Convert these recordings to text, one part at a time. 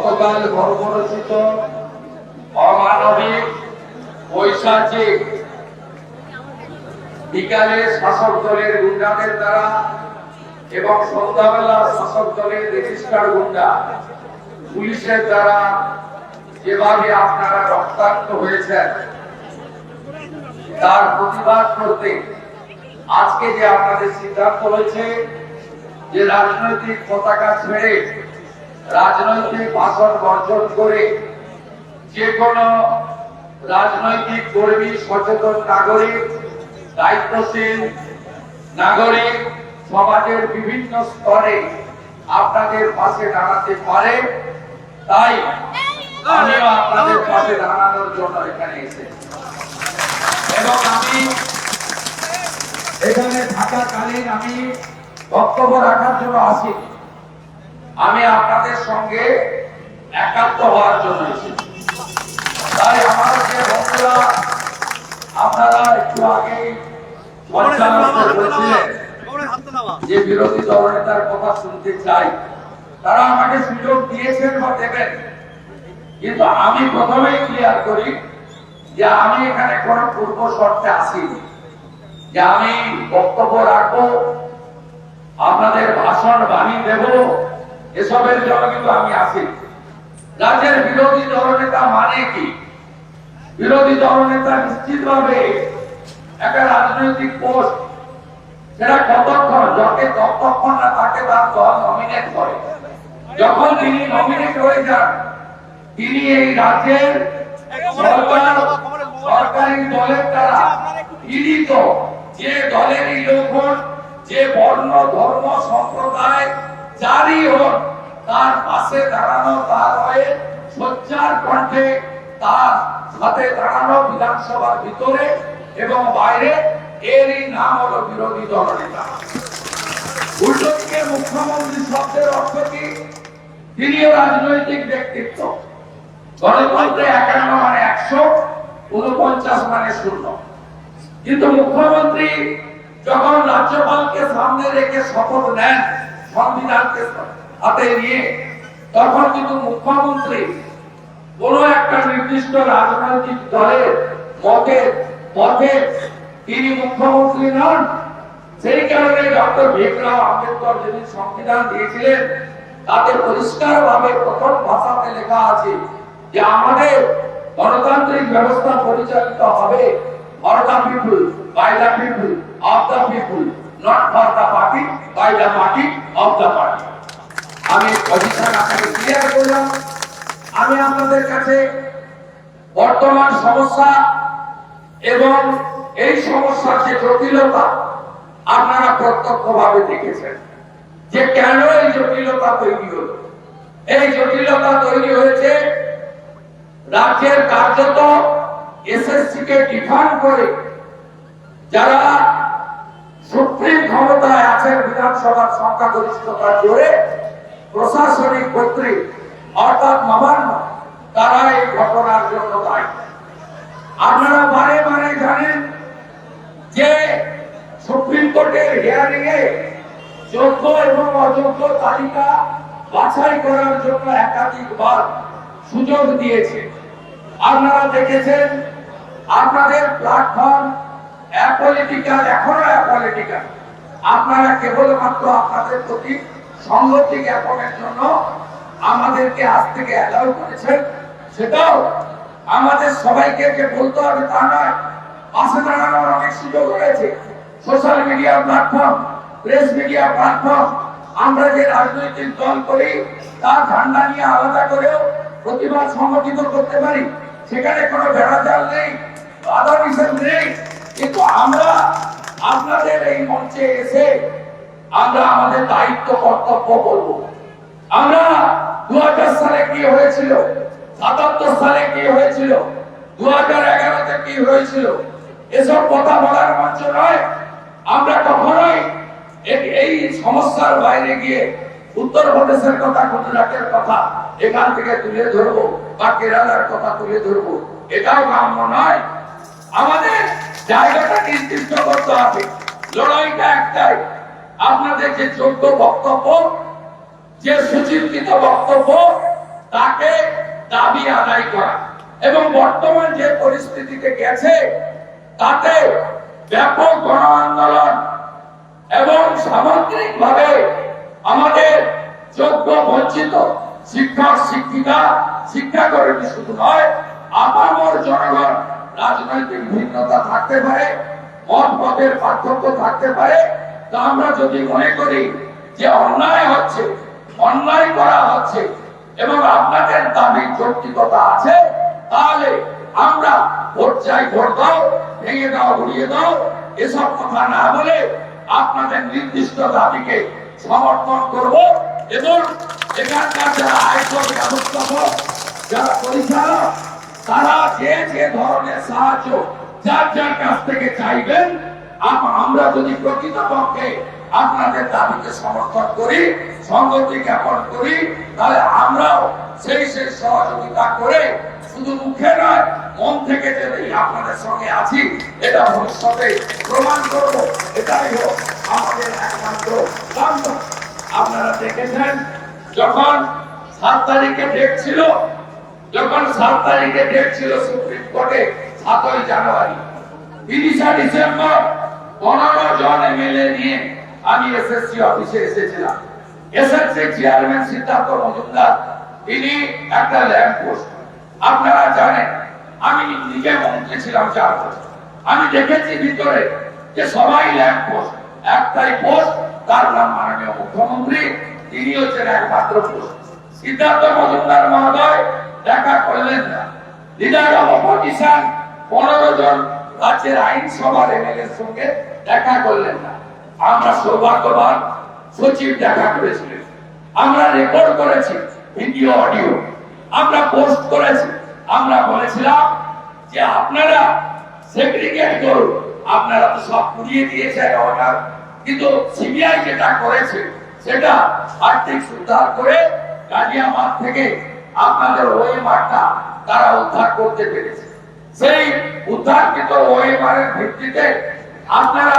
গতকাল গর্বরচিত অমানবিক ঐশাচিক বিকালে শাসক দলের গুন্ডাদের দ্বারা এবং সন্ধ্যাবেলা শাসক দলের রেজিস্টার গুন্ডা, পুলিশের দ্বারা যেভাবে আপনারা রক্তাক্ত হয়েছেন, তার প্রতিবাদ করতে আজকে যে আপনাদের সিদ্ধান্ত হয়েছে যে রাজনৈতিক পতাকা ছেড়ে রাজনৈতিক ভাষণ বর্জন করে যে কোনো রাজনৈতিক কর্মী, সচেতন নাগরিক, দায়িত্বশীল নাগরিক সমাজের বিভিন্ন স্তরে আপনাদের পাশে দাঁড়াতে পারে। তাই আমিও আপনাদের পাশে দাঁড়ানোর জন্য এখানে এসেছি। এবং আমি এখানে থাকাকালীন আমি বক্তব্য রাখার জন্য আসি আমি আপনাদের সঙ্গে একাত্ম হওয়ার জন্য এসেছি। তাই আমার যে বন্ধুরা আপনারা একটু সঞ্চালককে যে বিরোধী দলনেতার কথা শুনতে চাই তারা আমাকে সুযোগ দিয়েছেন বা দেবেন। কিন্তু আমি প্রথমেই ক্লিয়ার করি যে আমি এখানে কোনো পূর্ব শর্তে আসিনি যে আমি বক্তব্য রাখব আপনাদের ভাষণ বাণী দেব এসবের জন্য কিন্তু আমি আসি রাজ্যের বিরোধী দলনেতা মানে কি? বিরোধী দলনেতা নিশ্চিতভাবে একটা রাজনৈতিক পোস্ট। সেটা কতক্ষণ যত ততক্ষণ না তাকে তার দল নমিনেট করে। যখন তিনি নমিনেট হয়ে যান, তিনি এই রাজ্যের সরকার, সরকারি দলের দ্বারা পীড়িত। যে দলেরই লোক যে বর্ণ, ধর্ম, সম্প্রদায় যারই হন তার পাশে দাঁড়ানো, তার হয়ে সোচ্চার কণ্ঠে তার সাথে দাঁড়ানো বিধানসভার ভিতরে এবং বাইরে এরই নাম হলো বিরোধী দলনেতা উল্টো দিকে মুখ্যমন্ত্রী শব্দের অর্থ কি? তিনিও রাজনৈতিক ব্যক্তিত্ব। গণতন্ত্রে একান্ন মানে একশো উনপঞ্চাশ মানে শূন্য। কিন্তু মুখ্যমন্ত্রী যখন রাজ্যপালকে সামনে রেখে শপথ নেন সংবিধানকে হাতে নিয়ে তখন কিন্তু মুখ্যমন্ত্রী কোন একটা নির্দিষ্ট রাজনৈতিক দলের মতে, পথে তিনি মুখ্যমন্ত্রী নন। সেই কারণে ডক্টর ভীমরাও আম্বেদকর যেদিন সংবিধান দিয়েছিলেন, তাতে পরিষ্কার ভাবে প্রথম ভাষাতে লেখা আছে যে আমাদের গণতান্ত্রিক ব্যবস্থা পরিচালিত হবে for the people by the people, of the people. Not for the party by the party of the party আমি পজিশন আপনাকে ক্লিয়ার করলাম। আমি আপনাদের কাছে বর্তমান সমস্যা এবং এই সমস্যার যে জটিলতা আপনারা প্রত্যক্ষভাবে দেখেছেন। যে কেন এই জটিলতা তৈরি হলো? এই জটিলতা তৈরি হয়েছে রাজ্যের কার্যত এসএসসি কে ডিফান্ড করে যারা সুপ্রিম ক্ষমতায় আছেন বিধানসভার সংখ্যাগরিষ্ঠতার জোরে প্রশাসনিক কর্তৃক অর্থাৎ নবান্ন তারা এই ঘটনার জন্য দায়ী। আপনারা বারে বারে জানেন যে সুপ্রিম কোর্টের হিয়ারিং এ যোগ্য এবং অযোগ্য তালিকা বাছাই করার জন্য একাধিকবার সুযোগ দিয়েছে। আপনারা দেখেছেন, আপনাদের প্ল্যাটফর্ম অ্যাপলিটিক্যাল এখনও অ্যাপলিটিক্যাল আপনারা কেবলমাত্র আপনাদের প্রতি সংগতি জ্ঞাপনের জন্য আমাদেরকে আজ থেকে অ্যালাউ করেছেন। সেটাও আমাদের সবাইকে যে বলতে হবে তা নয়, পাশে দাঁড়ানোর অনেক সুযোগ রয়েছে। Social media platform press media platform আমরা যে রাজনৈতিক দল করি, তার ঝান্ডা নিয়ে আলাদা করেও প্রতিবাদ সংগঠিত করতে পারি। সেখানে কোনো বেড়াজাল নেই বাধা নিষেধ নেই কিন্তু আমরা আপনাদের এই মঞ্চে এসে আমরা আমাদের দায়িত্ব, কর্তব্য বলব। আমরা দু সালে কি হয়েছিল? সাতাত্তর সালে কি হয়েছিল? দু হাজার এগারোতে কি হয়েছিল? এসব কথা বলার মঞ্চ নয়। আমরা কখনোই এই সমস্যার বাইরে গিয়ে উত্তরপ্রদেশের কথা, গুজরাটের কথা এখান থেকে তুলে ধরবো বা কেরালার কথা তুলে ধরবো। এটাও কাম্য নয়। আমাদের জায়গাটা নির্দিষ্ট করতে হবে। লড়াইটা একটাই। আপনাদের যে যোগ্য বক্তব্য, যে সুচিন্তিত বক্তব্য, তাকে দাবি আদায় করা। এবং বর্তমান যে পরিস্থিতিতে গেছে, তাতে ব্যাপক গণ আন্দোলন এবং সামগ্রিকভাবে আমাদের যোগ্য বঞ্চিত শিক্ষক শিক্ষিকা, শিক্ষাকর্মী শুধু নয়, আপামর জনগণ রাজনৈতিক ভিন্নতা থাকতে পারে, মত মতের পার্থক্য থাকতে পারে, তা আমরা যদি মনে করি যে অন্যায় হচ্ছে, অন্যায় করা হচ্ছে এবং আপনাদের দাবি যৌক্তিকতা আছে, তাহলে আমরা ভোট চাই, ভোট দাও, ভেঙে দাও উড়িয়ে দাও, এসব কথা না বলে আপনাদের নির্দিষ্ট দাবিকে সমর্থন করব এবং এখানকার যারা আয়কর ব্যবস্থাপক, যারা পরিচালক তারা যে যে ধরনের সাহায্য যার যার কাছ থেকে চাইবেন আমরা যদি প্রকৃতপক্ষে আপনাদের দাবিকে সমর্থন করি সংগতি জ্ঞাপন করি, তাহলে আমরাও সেই সেই সহযোগিতা করে শুধু মুখে নয়, মন থেকে যে আপনাদের সঙ্গে আছি, এটা ভবিষ্যতে প্রমাণ করব। এটাই হোক আমাদের একমাত্র আপনারা দেখেছেন, যখন সাত তারিখে ডেট ছিল যখন সাত তারিখে ডেট ছিল সুপ্রিম কোর্টে, সাতই জানুয়ারি, তিরিশে ডিসেম্বর, পনেরো জন এমএলএ নিয়ে আমি এসএসসি অফিসে এসেছিলাম। এসএসসি চেয়ারম্যান সিদ্ধার্থ মজুমদার, তিনি একটা ল্যাম্প পোস্ট। আপনারা জানেন, আমি নিজে মন্ত্রী ছিলাম চার বছর। আমি দেখেছি ভিতরে যে সবাই ল্যাম্প পোস্ট। একটাই পোস্ট, তার নাম মাননীয় মুখ্যমন্ত্রী তিনি হচ্ছেন একমাত্র পোস্ট। সিদ্ধার্থ মজুমদার মহোদয় দেখা করলেন না। লিডার অফ পনেরো জন রাজ্যের আইনসভার এমএলএ সঙ্গে দেখা করলেন না। আমরা সৌভাগ্যবান সচিব দেখা করেছিলেন। আমরা রেকর্ড করেছি ভিডিও অডিও আমরা পোস্ট করেছি। আমরা বলেছিলাম যে আপনারা সেগ্রিগেট করুন। আপনারা তো সব পুড়িয়ে দিয়েছেন অর্ডার কিন্তু সিবিআই যেটা করেছে, সেটা আর্থিক উদ্ধার করে গাজিয়াবাদ থেকে আপনাদের ওই মাঠটা তারা উদ্ধার করতে পেরেছে। সেই উদ্ধারকৃত ওয়েমারের ভিত্তিতে আপনারা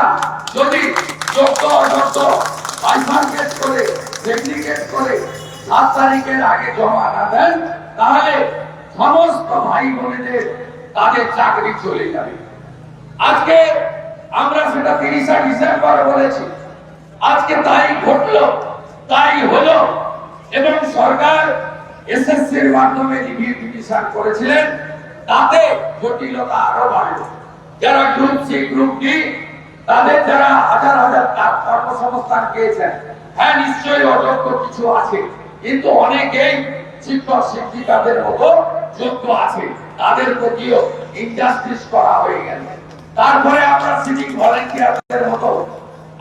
যদি যোগ্য অযোগ্য বাইফার্কেট করে, ডেপ্লিকেট করে সাত তারিখের আগে জমা না দেন, তাহলে সমস্ত ভাই বোনেদের তাদের চাকরি চলে যাবে। আজকে আমরা সেটা তিরিশে ডিসেম্বর বলেছি। আজকে তাই ঘটলো, তাই হলো এবং সরকার মাধ্যমে করেছিলেন, তাতে জটিলতা আরও বাড়লো। যারা গ্রুপ সি গ্রুপ ডি তাদের যারা হাজার হাজার কর্মসংস্থান পেয়েছেন হ্যাঁ নিশ্চয়ই অযোগ্য কিছু আছে, কিন্তু অনেকেই শিক্ষক, শিক্ষিকাদের মতো যোগ্য আছে। তাদের প্রতিও ইনজাস্টিস করা হয়ে গেল তারপরে আমরা সিভিক ভলেন্টিয়ারদের মতো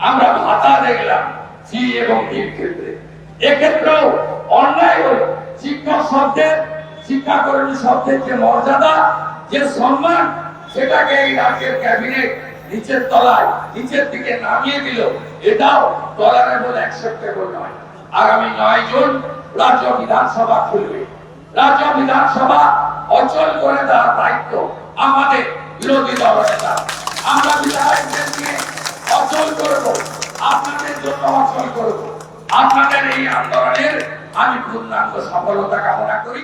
আমরা ভাতা দেখলাম সি এবং ডির ক্ষেত্রে। এক্ষেত্রেও শিক্ষাকর্মী শব্দের যে মর্যাদা, যে সম্মান, সেটাকে এই রাজ্যের ক্যাবিনেট নিচের তলায়, নিচের দিকে নামিয়ে দিল। এটাও টলারেবল অ্যাকসেপ্টেবল নয়। আগামী নয় জুন রাজ্য বিধানসভা খুলবে। রাজ্য বিধানসভা অচল করে দেওয়ার দায়িত্ব আমাদের বিরোধী দল নেতা। আমরা বিধায়কদের নিয়ে অচল করব, আপনাদের জন্য অচল করব। আপনাদের এই আন্দোলনের আমি পূর্ণাঙ্গ সফলতা কামনা করি।